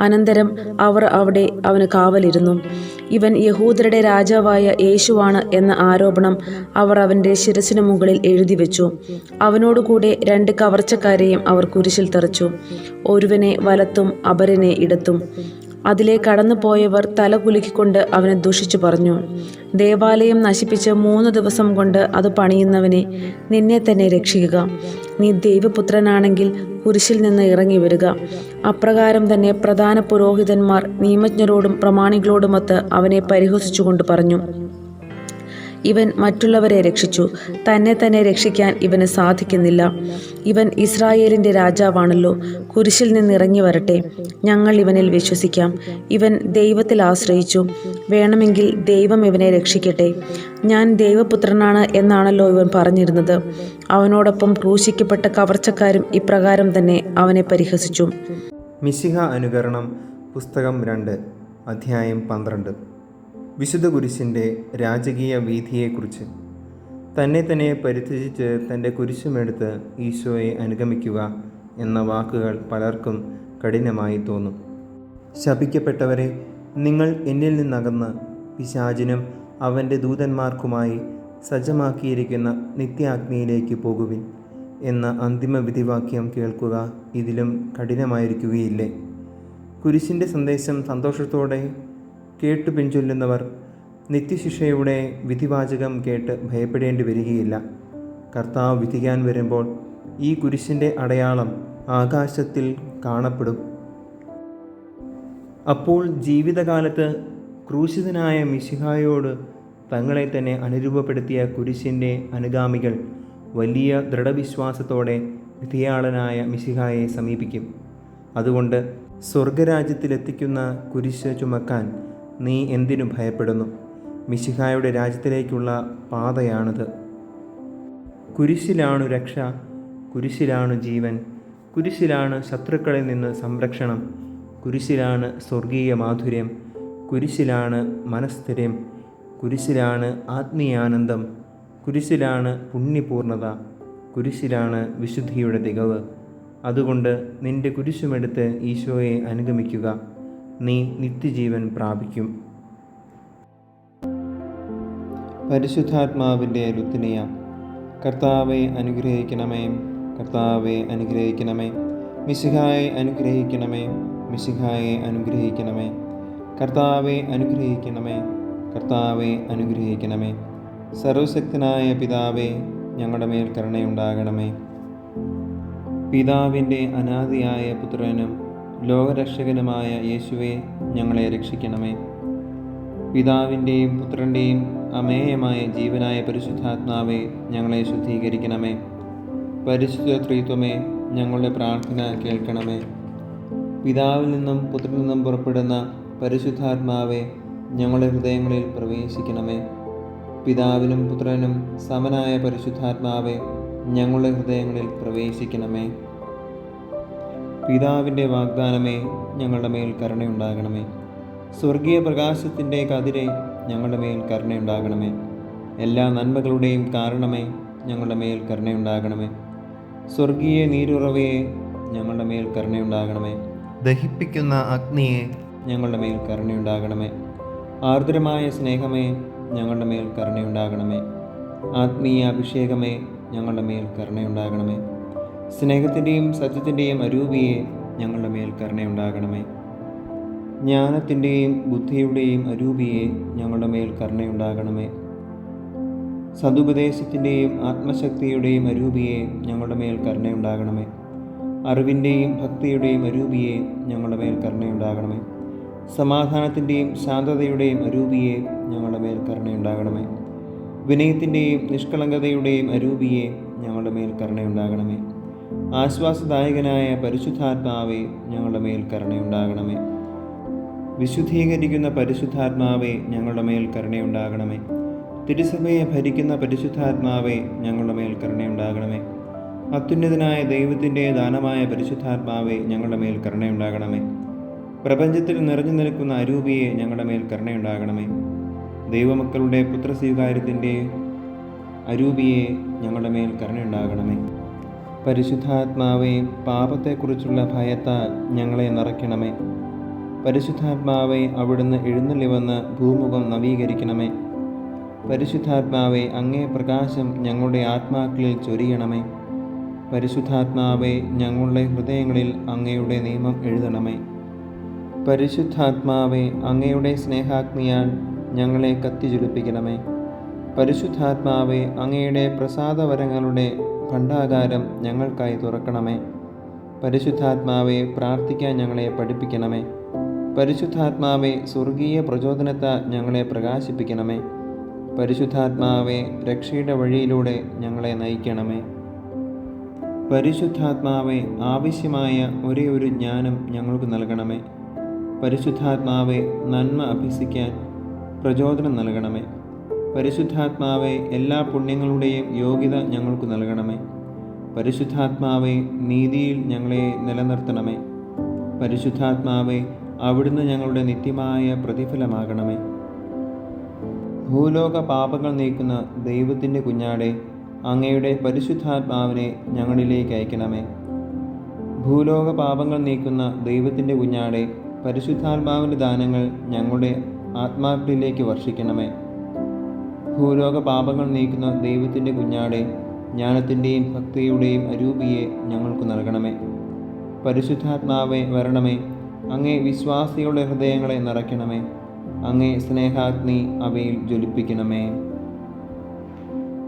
അനന്തരം അവർ അവിടെ അവന് കാവലിരുന്നു. ഇവൻ യഹൂദരുടെ രാജാവായ യേശുവാണ് എന്ന ആരോപണം അവർ അവന്റെ ശിരസിനു മുകളിൽ എഴുതി വെച്ചു. അവനോടുകൂടെ രണ്ട് കവർച്ചക്കാരെയും അവർ കുരിശിൽ തെറിച്ചു. ഒരുവനെ വലത്തും അപരനെ ഇടത്തും. അതിലെ കടന്നുപോയവർ തല കുലുക്കിക്കൊണ്ട് അവനെ ദുഷിച്ചു പറഞ്ഞു. ദേവാലയം നശിപ്പിച്ച് മൂന്ന് ദിവസം കൊണ്ട് അത് പണിയുന്നവനെ നിന്നെ തന്നെ രക്ഷിക്കുക. നീ ദൈവപുത്രനാണെങ്കിൽ കുരിശിൽ നിന്ന് ഇറങ്ങി വരിക. അപ്രകാരം തന്നെ പ്രധാന പുരോഹിതന്മാർ നിയമജ്ഞരോടും പ്രമാണികളോടുമൊത്ത് അവനെ പരിഹസിച്ചുകൊണ്ട് പറഞ്ഞു. ഇവൻ മറ്റുള്ളവരെ രക്ഷിച്ചു. തന്നെ തന്നെ രക്ഷിക്കാൻ ഇവന് സാധിക്കുന്നില്ല. ഇവൻ ഇസ്രായേലിന്റെ രാജാവാണല്ലോ. കുരിശിൽ നിന്നിറങ്ങി വരട്ടെ. ഞങ്ങൾ ഇവനിൽ വിശ്വസിക്കാം. ഇവൻ ദൈവത്തിൽ ആശ്രയിച്ചു. വേണമെങ്കിൽ ദൈവം ഇവനെ രക്ഷിക്കട്ടെ. ഞാൻ ദൈവപുത്രനാണ് എന്നാണല്ലോ ഇവൻ പറഞ്ഞിരുന്നത്. അവനോടൊപ്പം ക്രൂശിക്കപ്പെട്ട കവർച്ചക്കാരും ഇപ്രകാരം തന്നെ അവനെ പരിഹസിച്ചു. മിശിഹ അനുകരണം പുസ്തകം രണ്ട് അധ്യായം പന്ത്രണ്ട്. വിശുദ്ധ കുരിശിന്റെ രാജകീയ വീതിയെക്കുറിച്ച് തന്നെ തന്നെ പരിത്യജിച്ച് തന്റെ കുരിശുമെടുത്ത് ഈശോയെ അനുഗമിക്കുക എന്ന വാക്കുകൾ പലർക്കും കഠിനമായി തോന്നും. ശപിക്കപ്പെട്ടവരെ നിങ്ങൾ എന്നിൽ നിന്നകന്ന് പിശാചിനും അവന്റെ ദൂതന്മാർക്കുമായി സജ്ജമാക്കിയിരിക്കുന്ന നിത്യാഗ്നിയിലേക്ക് പോകുവിൻ എന്ന അന്തിമ വിധിവാക്യം കേൾക്കുക ഇതിലും കഠിനമായിരിക്കുകയില്ലേ? കുരിശിന്റെ സന്ദേശം സന്തോഷത്തോടെ കേട്ടു പിൻചൊല്ലുന്നവർ നിത്യശിക്ഷയുടെ വിധിവാചകം കേട്ട് ഭയപ്പെടേണ്ടി വരികയില്ല. കർത്താവ് വിധിക്കാൻ വരുമ്പോൾ ഈ കുരിശിന്റെ അടയാളം ആകാശത്തിൽ കാണപ്പെടും. അപ്പോൾ ജീവിതകാലത്ത് ക്രൂശിതനായ മിശിഹായോട് തങ്ങളെ തന്നെ അനുരൂപപ്പെടുത്തിയ കുരിശിന്റെ അനുഗാമികൾ വലിയ ദൃഢവിശ്വാസത്തോടെ വിധിയാളനായ മിശിഹായെ സമീപിക്കും. അതുകൊണ്ട് സ്വർഗരാജ്യത്തിലെത്തിക്കുന്ന കുരിശ് ചുമക്കാൻ നീ എന്തിനു ഭയപ്പെടുന്നു? മിശിഹായുടെ രാജ്യത്തിലേക്കുള്ള പാതയാണിത്. കുരിശിലാണു രക്ഷ കുരിശിലാണു ജീവൻ കുരിശിലാണ് ശത്രുക്കളിൽ നിന്ന് സംരക്ഷണം കുരിശിലാണ് സ്വർഗീയ മാധുര്യം കുരിശിലാണ് മനസ്ഥിരം കുരിശിലാണ് ആത്മീയാനന്ദം കുരിശിലാണ് പുണ്യപൂർണത കുരിശിലാണ് വിശുദ്ധിയുടെ തികവ്. അതുകൊണ്ട് നിന്റെ കുരിശുമെടുത്ത് ഈശോയെ അനുഗമിക്കുക. നീ നിത്യജീവൻ പ്രാപിക്കും. പരിശുദ്ധാത്മാവിന്റെ രുത്തിനിയ കർത്താവെ അനുഗ്രഹിക്കണമേ കർത്താവെ അനുഗ്രഹിക്കണമേ. മിശിഹായെ അനുഗ്രഹിക്കണമേ മിശിഹായെ അനുഗ്രഹിക്കണമേ. കർത്താവെ അനുഗ്രഹിക്കണമേ കർത്താവെ അനുഗ്രഹിക്കണമേ. സർവശക്തനായ പിതാവെ ഞങ്ങളുടെ മേൽ കരുണയുണ്ടാകണമേ. പിതാവിന്റെ അനാദിയായ പുത്രനും ലോകരക്ഷകനുമായ യേശുവെ ഞങ്ങളെ രക്ഷിക്കണമേ. പിതാവിന്റെയും പുത്രന്റെയും അമേയമായ ജീവനായ പരിശുദ്ധാത്മാവെ ഞങ്ങളെ ശുദ്ധീകരിക്കണമേ. പരിശുദ്ധ ത്രീത്വമേ ഞങ്ങളുടെ പ്രാർത്ഥന കേൾക്കണമേ. പിതാവിൽ നിന്നും പുത്രനിൽ നിന്നും പുറപ്പെടുന്ന പരിശുദ്ധാത്മാവെ ഞങ്ങളുടെ ഹൃദയങ്ങളിൽ പ്രവേശിക്കണമേ. പിതാവിനും പുത്രനും സമനായ പരിശുദ്ധാത്മാവെ ഞങ്ങളുടെ ഹൃദയങ്ങളിൽ പ്രവേശിക്കണമേ. പിതാവിന്റെ വാഗ്ദാനമേ ഞങ്ങളുടെ മേൽ കരുണയുണ്ടാകണമേ. സ്വർഗീയ പ്രകാശത്തിന്റെ കതിരെ ഞങ്ങളുടെ മേൽ കരുണയുണ്ടാകണമേ. എല്ലാ നന്മകളുടെയും കാരണമേ ഞങ്ങളുടെ മേൽ കരുണയുണ്ടാകണമേ. സ്വർഗീയ നീരുറവയെ ഞങ്ങളുടെ മേൽ കരുണയുണ്ടാകണമേ. ദഹിപ്പിക്കുന്ന അഗ്നിയെ ഞങ്ങളുടെ മേൽ കരുണയുണ്ടാകണമേ. ആർദ്രമായ സ്നേഹമേ ഞങ്ങളുടെ മേൽ കരുണയുണ്ടാകണമേ. ആത്മീയ അഭിഷേകമേ ഞങ്ങളുടെ മേൽ കരുണയുണ്ടാകണമേ. സ്നേഹത്തിന്റെയും സത്യത്തിന്റെയും അരൂപിയെ ഞങ്ങളുടെ മേൽ കരുണയുണ്ടാകണമേ. ജ്ഞാനത്തിന്റെയും ബുദ്ധിയുടെയും അരൂപിയെ ഞങ്ങളുടെ മേൽ കരുണയുണ്ടാകണമേ. സതുപദേശത്തിന്റെയും ആത്മശക്തിയുടെയും അരൂപിയെ ഞങ്ങളുടെ മേൽ കരുണയുണ്ടാകണമേ. അറിവിന്റെയും ഭക്തിയുടെയും അരൂപിയെ ഞങ്ങളുടെ മേൽ കരുണയുണ്ടാകണമേ. സമാധാനത്തിന്റെയും ശാന്തതയുടെയും അരൂപിയെ ഞങ്ങളുടെ മേൽ കരുണയുണ്ടാകണമേ. വിനയത്തിന്റെയും നിഷ്കളങ്കതയുടെയും അരൂപിയെ ഞങ്ങളുടെ മേൽ കരുണയുണ്ടാകണമേ. ആശ്വാസദായകനായ പരിശുദ്ധാത്മാവെ ഞങ്ങളുടെ മേൽ കരുണയുണ്ടാകണമേ. വിശുദ്ധീകരിക്കുന്ന പരിശുദ്ധാത്മാവെ ഞങ്ങളുടെ മേൽ കരുണയുണ്ടാകണമേ. തിരുസഭയെ ഭരിക്കുന്ന പരിശുദ്ധാത്മാവെ ഞങ്ങളുടെ മേൽ കരുണയുണ്ടാകണമേ. അത്യുന്നതനായ ദൈവത്തിന്റെ ദാനമായ പരിശുദ്ധാത്മാവെ ഞങ്ങളുടെ മേൽ കരുണയുണ്ടാകണമേ. പ്രപഞ്ചത്തിൽ നിറഞ്ഞു നിൽക്കുന്ന അരൂപിയെ ഞങ്ങളുടെ മേൽ കരുണയുണ്ടാകണമേ. ദൈവമക്കളുടെ പുത്രസ്വീകാര്യത്തിന്റെ അരൂപിയെ ഞങ്ങളുടെ മേൽ കരുണയുണ്ടാകണമേ. പരിശുദ്ധാത്മാവെ പാപത്തെക്കുറിച്ചുള്ള ഭയത്താൽ ഞങ്ങളെ നിറയ്ക്കണമേ. പരിശുദ്ധാത്മാവെ അവിടുന്ന് എഴുന്നള്ളി വന്ന് ഭൂമുഖം നവീകരിക്കണമേ. പരിശുദ്ധാത്മാവെ അങ്ങേ പ്രകാശം ഞങ്ങളുടെ ആത്മാക്കളിൽ ചൊരിയണമേ. പരിശുദ്ധാത്മാവെ ഞങ്ങളുടെ ഹൃദയങ്ങളിൽ അങ്ങയുടെ നിയമം എഴുതണമേ. പരിശുദ്ധാത്മാവെ അങ്ങയുടെ സ്നേഹാഗ്നിയാൽ ഞങ്ങളെ കത്തിജ്വലിപ്പിക്കണമേ പരിശുദ്ധാത്മാവെ അങ്ങയുടെ പ്രസാദവരങ്ങളുടെ ഭണ്ഡാകാരം ഞങ്ങൾക്കായി തുറക്കണമേ. പരിശുദ്ധാത്മാവെ പ്രാർത്ഥിക്കാൻ ഞങ്ങളെ പഠിപ്പിക്കണമേ. പരിശുദ്ധാത്മാവെ സ്വർഗീയ പ്രചോദനത്താൽ ഞങ്ങളെ പ്രകാശിപ്പിക്കണമേ. പരിശുദ്ധാത്മാവെ രക്ഷയുടെ വഴിയിലൂടെ ഞങ്ങളെ നയിക്കണമേ. പരിശുദ്ധാത്മാവെ ആവശ്യമായ ഒരേ ഒരു ജ്ഞാനം ഞങ്ങൾക്ക് നൽകണമേ. പരിശുദ്ധാത്മാവെ നന്മ അഭ്യസിക്കാൻ പ്രചോദനം നൽകണമേ. പരിശുദ്ധാത്മാവെ എല്ലാ പുണ്യങ്ങളുടെയും യോഗ്യത ഞങ്ങൾക്ക് നൽകണമേ. പരിശുദ്ധാത്മാവെ നീതിയിൽ ഞങ്ങളെ നിലനിർത്തണമേ. പരിശുദ്ധാത്മാവെ അവിടുന്ന് ഞങ്ങളുടെ നിത്യമായ പ്രതിഫലമാകണമേ. ഭൂലോക പാപങ്ങൾ നീക്കുന്ന ദൈവത്തിന്റെ കുഞ്ഞാടെ അങ്ങയുടെ പരിശുദ്ധാത്മാവിനെ ഞങ്ങളിലേക്ക് അയക്കണമേ. ഭൂലോക പാപങ്ങൾ നീക്കുന്ന ദൈവത്തിന്റെ കുഞ്ഞാടെ പരിശുദ്ധാത്മാവിന്റെ ദാനങ്ങൾ ഞങ്ങളുടെ ആത്മാക്കളിലേക്ക് വർഷിക്കണമേ. ഭൂലോക പാപങ്ങൾ നീക്കുന്ന ദൈവത്തിന്റെ കുഞ്ഞാടെ ജ്ഞാനത്തിന്റെയും ഭക്തിയുടെയും അരൂപിയെ ഞങ്ങൾക്ക് നൽകണമേ. പരിശുദ്ധാത്മാവെ വരണമേ. അങ്ങേ വിശ്വാസികളുടെ ഹൃദയങ്ങളെ നിറയ്ക്കണമേ. അങ്ങേ സ്നേഹാഗ്നി അവയിൽ ജ്വലിപ്പിക്കണമേ.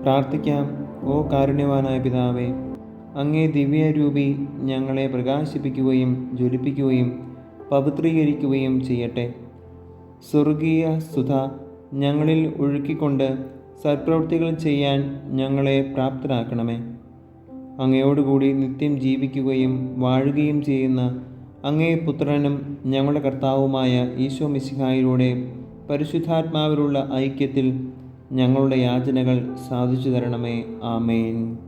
പ്രാർത്ഥിക്കാം. ഓ കാരുണ്യവാനായ പിതാവേ അങ്ങേ ദിവ്യരൂപി ഞങ്ങളെ പ്രകാശിപ്പിക്കുകയും ജ്വലിപ്പിക്കുകയും പവിത്രീകരിക്കുകയും ചെയ്യട്ടെ. സ്വർഗീയ സുധ ഞങ്ങളിൽ ഒഴുക്കിക്കൊണ്ട് സൽപ്രവൃത്തികൾ ചെയ്യാൻ ഞങ്ങളെ പ്രാപ്തരാക്കണമേ. അങ്ങയോടുകൂടി നിത്യം ജീവിക്കുകയും വാഴുകയും ചെയ്യുന്ന അങ്ങേ പുത്രനും ഞങ്ങളുടെ കർത്താവുമായ ഈശോ മിസിഹായിലൂടെ പരിശുദ്ധാത്മാവിലുള്ള ഐക്യത്തിൽ ഞങ്ങളുടെ യാചനകൾ സാധിച്ചു തരണമേ. ആമേൻ.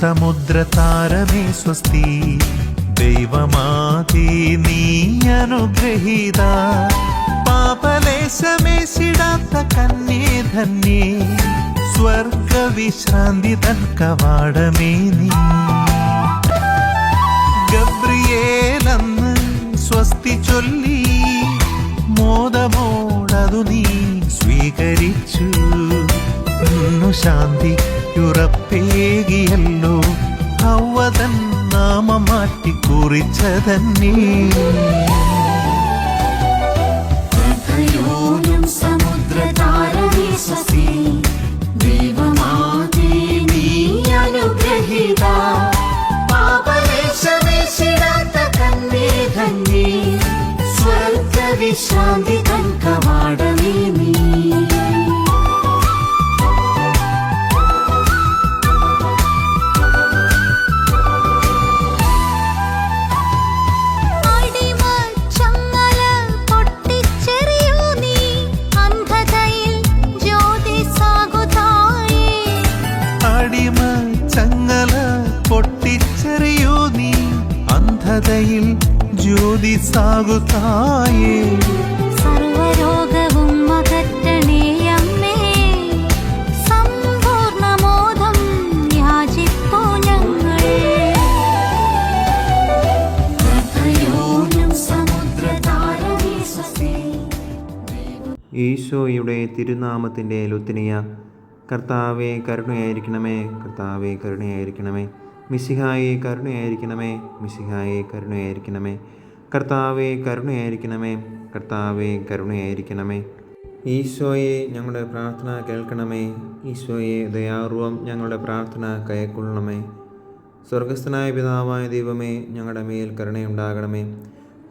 സമുദ്രതാരമേ സ്വസ്തി. ദൈവമാതി നീ അനുഗ്രഹീത. പാപലേശമേശിടാത്ത കന്യേ ധന്യേ സ്വർഗവിശ്രാന്തി തൻ കവാടമേ നീ. ഗബ്രിയേലെന്ന് സ്വസ്തി ചൊല്ലി. മോദമോടതു നീ സ്വീകരിച്ചു. ശാന്തി ശാന്തിയുറപ്പേകിയല്ലോ കുറിച്ചതന്നേ. സ്വസ്തി ദൈവമാതേ നീ അനുഗ്രഹീത. പാപലേശമേശിടാത്ത കന്നേ ധന്യേ സ്വർഗവിശ്രാന്തി തൻ കവാടമേ നീ. സാകുതായേ സർവരോഗവും അകറ്റണേ അമ്മേ. സമ്പൂർണമോദം യാചിപ്പൂ സ്വസ്തി ഈശോയുടെ തിരുനാമത്തിന്റെ ലുത്തിനിയ കർത്താവെ കരുണയായിരിക്കണമേ കർത്താവെ കരുണയായിരിക്കണമേ. മിസിഹായെ കരുണയായിരിക്കണമേ മിസിഹായെ കരുണയായിരിക്കണമേ. കർത്താവെ കരുണയായിരിക്കണമേ. കർത്താവെ കരുണയായിരിക്കണമേ. ഈശോയെ ഞങ്ങളുടെ പ്രാർത്ഥന കേൾക്കണമേ. ഈശോയെ ദയാപൂർവം ഞങ്ങളുടെ പ്രാർത്ഥന കൈക്കൊള്ളണമേ. സ്വർഗസ്ഥനായ പിതാവായ ദൈവമേ ഞങ്ങളുടെ മേൽ കരുണയുണ്ടാകണമേ.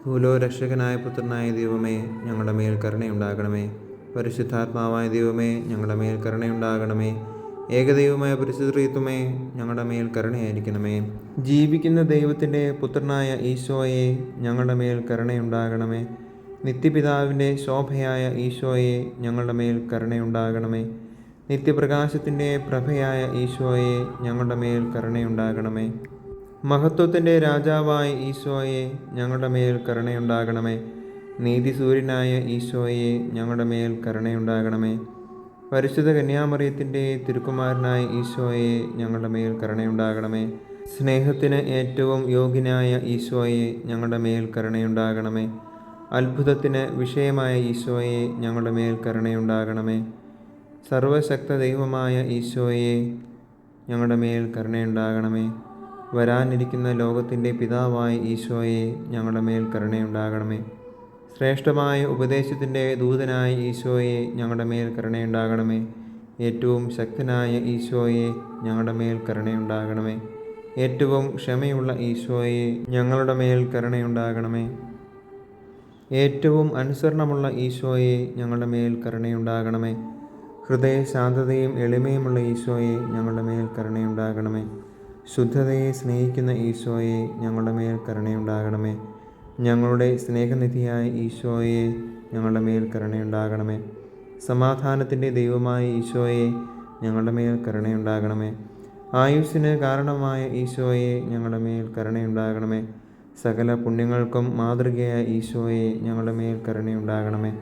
ഭൂലോ രക്ഷകനായ പുത്രനായ ദൈവമേ ഞങ്ങളുടെ മേൽ കരുണയുണ്ടാകണമേ. പരിശുദ്ധാത്മാവായ ദൈവമേ ഞങ്ങളുടെ മേൽ കരുണയുണ്ടാകണമേ. ഏകദൈവമായ പരിശുദ്ധത്വമേ ഞങ്ങളുടെ മേൽ കരുണയായിരിക്കണമേ. ജീവിക്കുന്ന ദൈവത്തിന്റെ പുത്രനായ ഈശോയെ ഞങ്ങളുടെ മേൽ കരുണയുണ്ടാകണമേ. നിത്യപിതാവിന്റെ ശോഭയായ ഈശോയെ ഞങ്ങളുടെ മേൽ കരുണയുണ്ടാകണമേ. നിത്യപ്രകാശത്തിന്റെ പ്രഭയായ ഈശോയെ ഞങ്ങളുടെ മേൽ കരുണയുണ്ടാകണമേ. മഹത്വത്തിന്റെ രാജാവായ ഈശോയെ ഞങ്ങളുടെ മേൽ കരുണയുണ്ടാകണമേ. നീതിസൂര്യനായ ഈശോയെ ഞങ്ങളുടെ മേൽ കരുണയുണ്ടാകണമേ. പരിശുദ്ധ കന്യാമറിയത്തിന്റെ തിരുക്കുമാരനായ ഈശോയെ ഞങ്ങളുടെ മേൽ കരുണയുണ്ടാകണമേ. സ്നേഹത്തിന് ഏറ്റവും യോഗ്യനായ ഈശോയെ ഞങ്ങളുടെ മേൽ കരുണയുണ്ടാകണമേ. അത്ഭുതത്തിന് വിഷയമായ ഈശോയെ ഞങ്ങളുടെ മേൽ കരുണയുണ്ടാകണമേ. സർവശക്ത ദൈവമായ ഈശോയെ ഞങ്ങളുടെ മേൽ കരുണയുണ്ടാകണമേ. വരാനിരിക്കുന്ന ലോകത്തിന്റെ പിതാവായ ഈശോയെ ഞങ്ങളുടെ മേൽ കരുണയുണ്ടാകണമേ. ശ്രേഷ്ഠമായ ഉപദേശത്തിന്റെ ദൂതനായ ഈശോയെ ഞങ്ങളുടെ മേൽ കരുണയുണ്ടാകണമേ. ഏറ്റവും ശക്തനായ ഈശോയെ ഞങ്ങളുടെ മേൽ കരുണയുണ്ടാകണമേ. ഏറ്റവും ക്ഷമയുള്ള ഈശോയെ ഞങ്ങളുടെ മേൽ കരുണയുണ്ടാകണമേ. ഏറ്റവും അനുസരണമുള്ള ഈശോയെ ഞങ്ങളുടെ മേൽ കരുണയുണ്ടാകണമേ. ഹൃദയ ശാന്തതയും എളിമയുമുള്ള ഈശോയെ ഞങ്ങളുടെ മേൽ കരുണയുണ്ടാകണമേ. ശുദ്ധതയെ സ്നേഹിക്കുന്ന ഈശോയെ ഞങ്ങളുടെ മേൽ കരുണയുണ്ടാകണമേ. ഞങ്ങളുടെ സ്നേഹനിധിയായ ഈശോയെ ഞങ്ങളുടെ മേൽ കരുണയുണ്ടാകണമേ. സമാധാനത്തിന്റെ ദൈവമായ ഈശോയെ ഞങ്ങളുടെ മേൽ കരുണയുണ്ടാകണമേ. ആയുസ്സിന് കാരണമായ ഈശോയെ ഞങ്ങളുടെ മേൽ കരുണയുണ്ടാകണമേ. സകല പുണ്യങ്ങൾക്കും മാതൃകയായ ഈശോയെ ഞങ്ങളുടെ മേൽ കരുണയുണ്ടാകണമേ.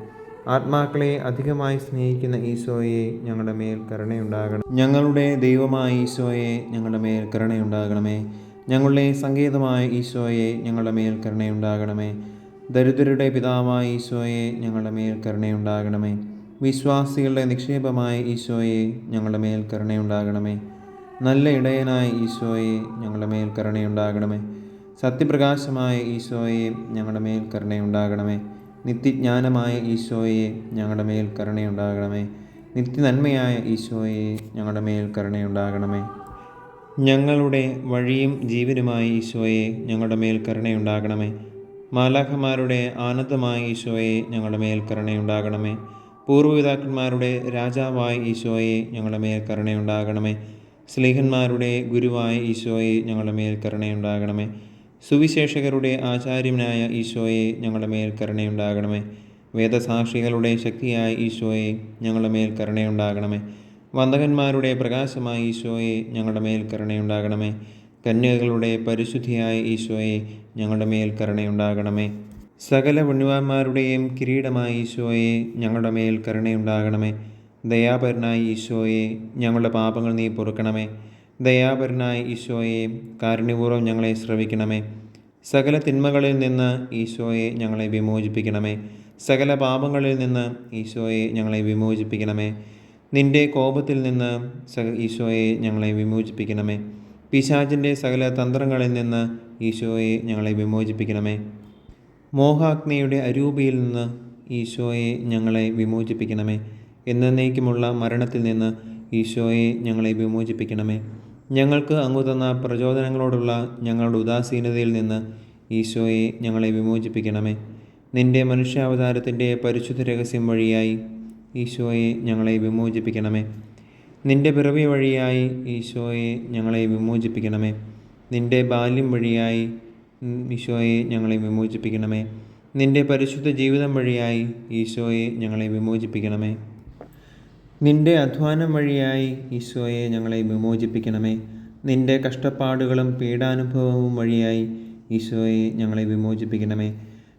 ആത്മാക്കളെ അധികമായി സ്നേഹിക്കുന്ന ഈശോയെ ഞങ്ങളുടെ മേൽ കരുണയുണ്ടാകണം. ഞങ്ങളുടെ ദൈവമായ ഈശോയെ ഞങ്ങളുടെ മേൽ കരുണയുണ്ടാകണമേ. ഞങ്ങളുടെ സംഗീതമായ ഈശോയെ ഞങ്ങളുടെ മേൽ കരുണയുണ്ടാകണമേ. ദരിദ്രരുടെ പിതാവായ ഈശോയെ ഞങ്ങളുടെ മേൽ കരുണയുണ്ടാകണമേ. വിശ്വാസികളുടെ നിക്ഷേപമായ ഈശോയെ ഞങ്ങളുടെ മേൽ കരുണയുണ്ടാകണമേ. നല്ല ഇടയനായ ഈശോയെ ഞങ്ങളുടെ മേൽ കരുണയുണ്ടാകണമേ. സത്യപ്രകാശമായ ഈശോയെ ഞങ്ങളുടെ മേൽ കരുണയുണ്ടാകണമേ. നിത്യജ്ഞാനമായ ഈശോയെ ഞങ്ങളുടെ മേൽ കരുണയുണ്ടാകണമേ. നിത്യനന്മയായ ഈശോയെ ഞങ്ങളുടെ മേൽ കരുണയുണ്ടാകണമേ. ഞങ്ങളുടെ വഴിയും ജീവനുമായി ഈശോയെ ഞങ്ങളുടെ മേൽ കരുണയുണ്ടാകണമേ. മാലാഖമാരുടെ ആനന്ദമായി ഈശോയെ ഞങ്ങളുടെ മേൽ കരുണയുണ്ടാകണമേ. പൂർവപിതാക്കന്മാരുടെ രാജാവായ ഈശോയെ ഞങ്ങളുടെ മേൽ കരുണയുണ്ടാകണമേ. സ്ലീഹന്മാരുടെ ഗുരുവായ ഈശോയെ ഞങ്ങളുടെ മേൽ കരുണയുണ്ടാകണമേ. സുവിശേഷകരുടെ ആചാര്യനായ ഈശോയെ ഞങ്ങളുടെ മേൽ കരുണയുണ്ടാകണമേ. വേദസാക്ഷികളുടെ ശക്തിയായ ഈശോയെ ഞങ്ങളുടെ മേൽ കരുണയുണ്ടാകണമേ. വന്ദകന്മാരുടെ പ്രകാശമായി ഈശോയെ ഞങ്ങളുടെ മേൽ കരുണയുണ്ടാകണമേ. കന്യകകളുടെ പരിശുദ്ധിയായ ഈശോയെ ഞങ്ങളുടെ മേൽ കരുണയുണ്ടാകണമേ. സകല പുണ്യവാന്മാരുടെയും കിരീടമായ ഈശോയെ ഞങ്ങളുടെ മേൽ കരുണയുണ്ടാകണമേ. ദയാപരനായ ഈശോയെ ഞങ്ങളുടെ പാപങ്ങൾ നീ പൊറുക്കണമേ. ദയാപരനായ ഈശോയെ കാരുണ്യപൂർവം ഞങ്ങളെ ശ്രവിക്കണമേ. സകല തിന്മകളിൽ നിന്ന് ഈശോയെ ഞങ്ങളെ വിമോചിപ്പിക്കണമേ. സകല പാപങ്ങളിൽ നിന്ന് ഈശോയെ ഞങ്ങളെ വിമോചിപ്പിക്കണമേ. നിന്റെ കോപത്തിൽ നിന്ന് ഈശോയെ ഞങ്ങളെ വിമോചിപ്പിക്കണമേ. പിശാചിന്റെ സകല തന്ത്രങ്ങളിൽ നിന്ന് ഈശോയെ ഞങ്ങളെ വിമോചിപ്പിക്കണമേ. മോഹാഗ്നിയുടെ അരൂപിയിൽ നിന്ന് ഈശോയെ ഞങ്ങളെ വിമോചിപ്പിക്കണമേ. എന്നേക്കുമുള്ള മരണത്തിൽ നിന്ന് ഈശോയെ ഞങ്ങളെ വിമോചിപ്പിക്കണമേ. ഞങ്ങൾക്ക് അങ്ങു തന്ന പ്രചോദനങ്ങളോടുള്ള ഞങ്ങളുടെ ഉദാസീനതയിൽ നിന്ന് ഈശോയെ ഞങ്ങളെ വിമോചിപ്പിക്കണമേ. നിന്റെ മനുഷ്യാവതാരത്തിന്റെ പരിശുദ്ധ രഹസ്യം വഴിയായി ഈശോയെ ഞങ്ങളെ വിമോചിപ്പിക്കണമേ. നിന്റെ പിറവി വഴിയായി ഈശോയെ ഞങ്ങളെ വിമോചിപ്പിക്കണമേ. നിന്റെ ബാല്യം വഴിയായി ഈശോയെ ഞങ്ങളെ വിമോചിപ്പിക്കണമേ. നിന്റെ പരിശുദ്ധ ജീവിതം വഴിയായി ഈശോയെ ഞങ്ങളെ വിമോചിപ്പിക്കണമേ. നിന്റെ അധ്വാനം വഴിയായി ഈശോയെ ഞങ്ങളെ വിമോചിപ്പിക്കണമേ. നിന്റെ കഷ്ടപ്പാടുകളും പീഡാനുഭവവും വഴിയായി ഈശോയെ ഞങ്ങളെ വിമോചിപ്പിക്കണമേ.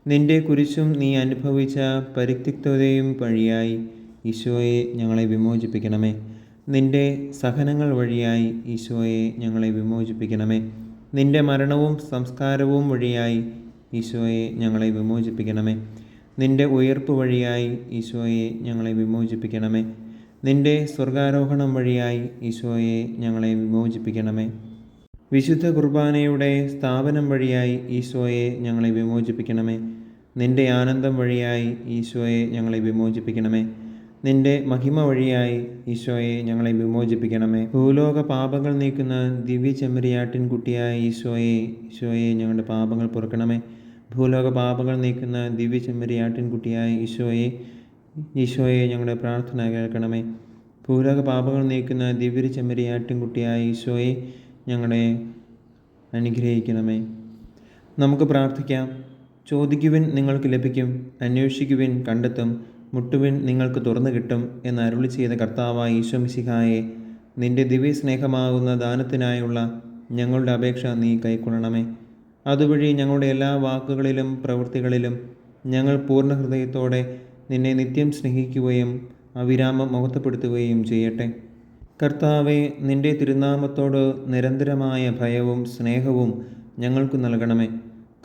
നിന്റെ കുരിശും നീ അനുഭവിച്ച പരിത്യക്തതയും വഴിയായി ഈശോയെ ഞങ്ങളെ വിമോചിപ്പിക്കണമേ. നിന്റെ സഹനങ്ങൾ വഴിയായി ഈശോയെ ഞങ്ങളെ വിമോചിപ്പിക്കണമേ. നിന്റെ മരണവും സംസ്കാരവും വഴിയായി ഈശോയെ ഞങ്ങളെ വിമോചിപ്പിക്കണമേ. നിന്റെ ഉയർപ്പ് വഴിയായി ഈശോയെ ഞങ്ങളെ വിമോചിപ്പിക്കണമേ. നിന്റെ സ്വർഗാരോഹണം വഴിയായി ഈശോയെ ഞങ്ങളെ വിമോചിപ്പിക്കണമേ. വിശുദ്ധ കുർബാനയുടെ സ്ഥാപനം വഴിയായി ഈശോയെ ഞങ്ങളെ വിമോചിപ്പിക്കണമേ. നിന്റെ ആനന്ദം വഴിയായി ഈശോയെ ഞങ്ങളെ വിമോചിപ്പിക്കണമേ. നിന്റെ മഹിമ വഴിയായി ഈശോയെ ഞങ്ങളെ വിമോചിപ്പിക്കണമേ. ഭൂലോക പാപങ്ങൾ നീക്കുന്ന ദിവ്യ ചെമ്മരിയാട്ടിൻ കുട്ടിയായ ഈശോയെ ഈശോയെ ഞങ്ങളുടെ പാപങ്ങൾ പൊറുക്കണമേ. ഭൂലോക പാപങ്ങൾ നീക്കുന്ന ദിവ്യ ചെമ്മരിയാട്ടിൻ കുട്ടിയായ ഈശോയെ ഈശോയെ ഞങ്ങളുടെ പ്രാർത്ഥന കേൾക്കണമേ. ഭൂലോക പാപങ്ങൾ നീക്കുന്ന ദിവ്യ ചെമ്മരിയാട്ടിൻ കുട്ടിയായ ഈശോയെ ഞങ്ങളെ അനുഗ്രഹിക്കണമേ. നമുക്ക് പ്രാർത്ഥിക്കാം. ചോദിക്കുവിൻ നിങ്ങൾക്ക് ലഭിക്കും. അന്വേഷിക്കുവിൻ കണ്ടെത്തും. മുട്ടുവിൻ നിങ്ങൾക്ക് തുറന്നു കിട്ടും എന്ന് അരുളി ചെയ്ത കർത്താവായ ഈശോ മിശിഹായെ നിന്റെ ദിവ്യ സ്നേഹമാകുന്ന ദാനത്തിനായുള്ള ഞങ്ങളുടെ അപേക്ഷ നീ കൈക്കൊള്ളണമേ. അതുവഴി ഞങ്ങളുടെ എല്ലാ വാക്കുകളിലും പ്രവൃത്തികളിലും ഞങ്ങൾ പൂർണ ഹൃദയത്തോടെ നിന്നെ നിത്യം സ്നേഹിക്കുകയും അവിരാമം മഹത്വപ്പെടുത്തുകയും ചെയ്യട്ടെ. കർത്താവെ നിന്റെ തിരുനാമത്തോട് നിരന്തരമായ ഭയവും സ്നേഹവും ഞങ്ങൾക്ക് നൽകണമേ.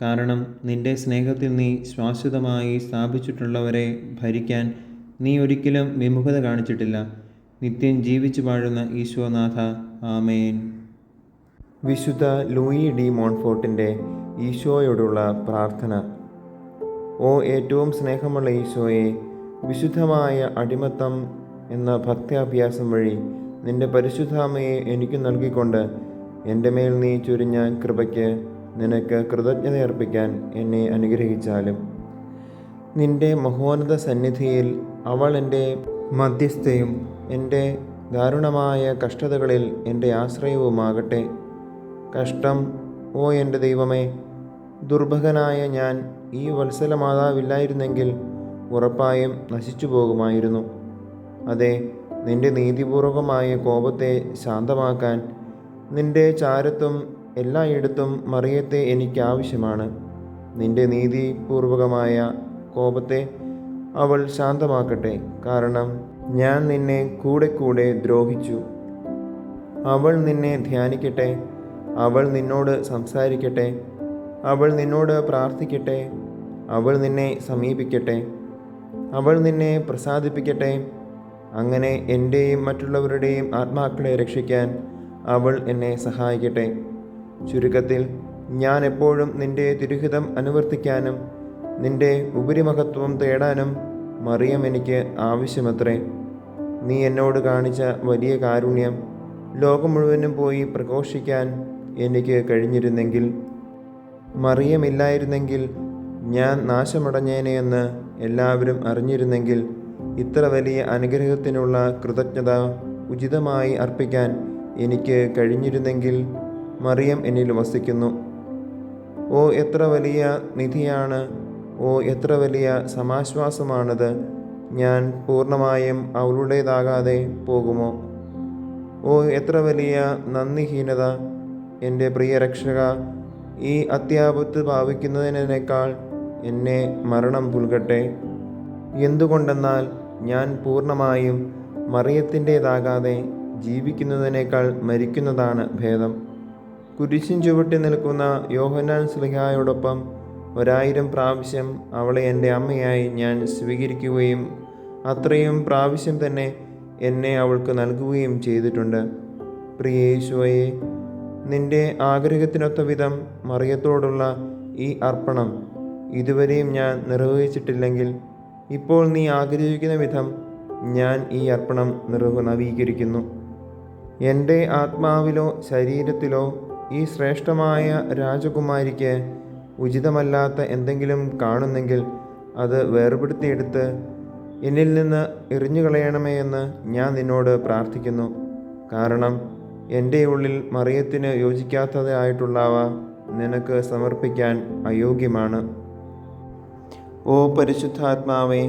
കാരണം നിന്റെ സ്നേഹത്തിൽ നീ ശാശ്വതമായി സ്ഥാപിച്ചിട്ടുള്ളവരെ ഭരിക്കാൻ നീ ഒരിക്കലും വിമുഖത കാണിച്ചിട്ടില്ല. നിത്യം ജീവിച്ചു വാഴുന്ന ഈശോനാഥ ആമേൻ. വിശുദ്ധ ലൂയി ഡി മോൺഫോർട്ടിന്റെ ഈശോയോടുള്ള പ്രാർത്ഥന. ഓ ഏറ്റവും സ്നേഹമുള്ള ഈശോയെ വിശുദ്ധമായ അടിമത്തം എന്ന ഭക്ത്യാഭ്യാസം വഴി നിന്റെ പരിശുദ്ധാമയെ എനിക്ക് നൽകിക്കൊണ്ട് എന്റെ മേൽ നീ ചൊരിഞ്ഞ കൃപയ്ക്ക് നിനക്ക് കൃതജ്ഞതയർപ്പിക്കാൻ എന്നെ അനുഗ്രഹിച്ചാലും. നിന്റെ മഹോന്നത സന്നിധിയിൽ അവൾ എന്റെ മധ്യസ്ഥയും എന്റെ ദാരുണമായ കഷ്ടതകളിൽ എന്റെ ആശ്രയവുമാകട്ടെ. കഷ്ടം ഓ എന്റെ ദൈവമേ ദുർഭകനായ ഞാൻ ഈ വത്സല മാതാവില്ലായിരുന്നെങ്കിൽ ഉറപ്പായും നശിച്ചു പോകുമായിരുന്നു അതെ നിന്റെ നീതിപൂർവകമായ കോപത്തെ ശാന്തമാക്കാൻ നിന്റെ ചാരത്തും എല്ലായിടത്തും മറിയത്തെ എനിക്ക് ആവശ്യമാണ് നിന്റെ നീതിപൂർവകമായ കോപത്തെ അവൾ ശാന്തമാക്കട്ടെ. കാരണം ഞാൻ നിന്നെ കൂടെ കൂടെ ദ്രോഹിച്ചു. അവൾ നിന്നെ ധ്യാനിക്കട്ടെ. അവൾ നിന്നോട് സംസാരിക്കട്ടെ. അവൾ നിന്നോട് പ്രാർത്ഥിക്കട്ടെ. അവൾ നിന്നെ സമീപിക്കട്ടെ. അവൾ നിന്നെ പ്രസാദിപ്പിക്കട്ടെ. അങ്ങനെ എന്റെയും മറ്റുള്ളവരുടെയും ആത്മാക്കളെ രക്ഷിക്കാൻ അവൾ എന്നെ സഹായിക്കട്ടെ. ചുരുക്കത്തിൽ ഞാൻ എപ്പോഴും നിന്റെ തിരുഹിതം അനുവർത്തിക്കാനും നിന്റെ ഉപരിമഹത്വം തേടാനും മറിയം എനിക്ക് ആവശ്യമത്രേ. നീ എന്നോട് കാണിച്ച വലിയ കാരുണ്യം ലോകം മുഴുവനും പോയി പ്രഘോഷിക്കാൻ എനിക്ക് കഴിഞ്ഞിരുന്നെങ്കിൽ മറിയമില്ലായിരുന്നെങ്കിൽ ഞാൻ നാശമടഞ്ഞേനെ എന്ന് എല്ലാവരും അറിഞ്ഞിരുന്നെങ്കിൽ ഇത്ര വലിയ അനുഗ്രഹത്തിനുള്ള കൃതജ്ഞത ഉചിതമായി അർപ്പിക്കാൻ എനിക്ക് കഴിഞ്ഞിരുന്നെങ്കിൽ മറിയം എന്നിൽ വസിക്കുന്നു. ഓ എത്ര വലിയ നിധിയാണ് ഓ എത്ര വലിയ സമാശ്വാസമാണത്. ഞാൻ പൂർണമായും അവളുടേതാകാതെ പോകുമോ? ഓ എത്ര വലിയ നന്ദിഹീനത എന്റെ പ്രിയ രക്ഷക ഈ അത്യാപത്ത് ഭാവിക്കുന്നതിനേക്കാൾ എന്നെ മരണം പുൽകട്ടെ. എന്തുകൊണ്ടെന്നാൽ ഞാൻ പൂർണമായും മറിയത്തിന്റേതാകാതെ ജീവിക്കുന്നതിനേക്കാൾ മരിക്കുന്നതാണ് ഭേദം. കുരിശിൻ ചുവട്ടി നിൽക്കുന്ന യോഹനാൻ സ്ലിഹായോടൊപ്പം ഒരായിരം പ്രാവശ്യം അവളെ എന്റെ അമ്മയായി ഞാൻ സ്വീകരിക്കുകയും അത്രയും പ്രാവശ്യം തന്നെ എന്നെ അവൾക്ക് നൽകുകയും ചെയ്തിട്ടുണ്ട്. പ്രിയേശുവയെ നിന്റെ ആഗ്രഹത്തിനൊത്ത വിധം മറിയത്തോടുള്ള ഈ അർപ്പണം ഇതുവരെയും ഞാൻ നിർവഹിച്ചിട്ടില്ലെങ്കിൽ ഇപ്പോൾ നീ ആഗ്രഹിക്കുന്ന വിധം ഞാൻ ഈ അർപ്പണം നിർവ നവീകരിക്കുന്നു. എന്റെ ആത്മാവിലോ ശരീരത്തിലോ ഈ ശ്രേഷ്ഠമായ രാജകുമാരിക്ക് ഉചിതമല്ലാത്ത എന്തെങ്കിലും കാണുന്നെങ്കിൽ അത് വേർപെടുത്തിയെടുത്ത് എന്നിൽ നിന്ന് എറിഞ്ഞു കളയണമേ എന്ന് ഞാൻ നിന്നോട് പ്രാർത്ഥിക്കുന്നു. കാരണം എന്റെ ഉള്ളിൽ മറിയത്തിന് യോജിക്കാത്തതായിട്ടുള്ളവ നിനക്ക് സമർപ്പിക്കാൻ അയോഗ്യമാണ്. ഓ പരിശുദ്ധാത്മാവേ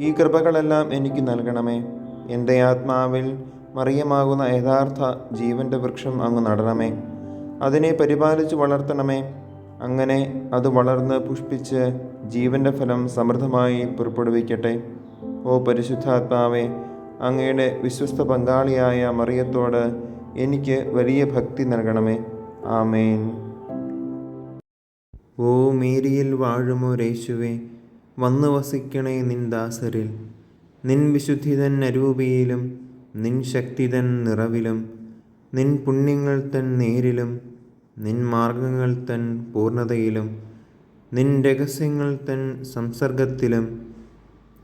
ഈ കൃപകളെല്ലാം എനിക്ക് നൽകണമേ. എന്റെ ആത്മാവിൽ മറിയമാകുന്ന യഥാർത്ഥ ജീവന്റെ വൃക്ഷം അങ്ങ് നടണമേ. അതിനെ പരിപാലിച്ച് വളർത്തണമേ. അങ്ങനെ അത് വളർന്ന് പുഷ്പിച്ച് ജീവന്റെ ഫലം സമൃദ്ധമായി പുറപ്പെടുവിക്കട്ടെ. ഓ പരിശുദ്ധാത്മാവേ അങ്ങയുടെ വിശ്വസ്ത പങ്കാളിയായ മറിയത്തോട് എനിക്ക് വലിയ ഭക്തി നൽകണമേ. ആമേൻ. ഓ മേരിയിൽ വാഴുമോ വാഴുമോരേശുവേ വന്നു വസിക്കണേ നിൻ ദാസരിൽ. നിൻ വിശുദ്ധിതൻ അരൂപിയിലും നിൻ ശക്തിതൻ നിറവിലും. നിൻ പുണ്യങ്ങൾ തൻ നേരിലും നിൻ മാർഗങ്ങൾ തൻ പൂർണതയിലും നിൻ രഹസ്യങ്ങൾ തൻ സംസർഗത്തിലും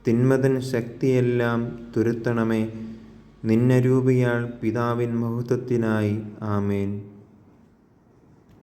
തിന്മതൻ ശക്തിയെല്ലാം തുരുത്തണമേ. നിന്നരൂപിയാൾ പിതാവിൻ മഹത്വത്തിനായി. ആമേൻ.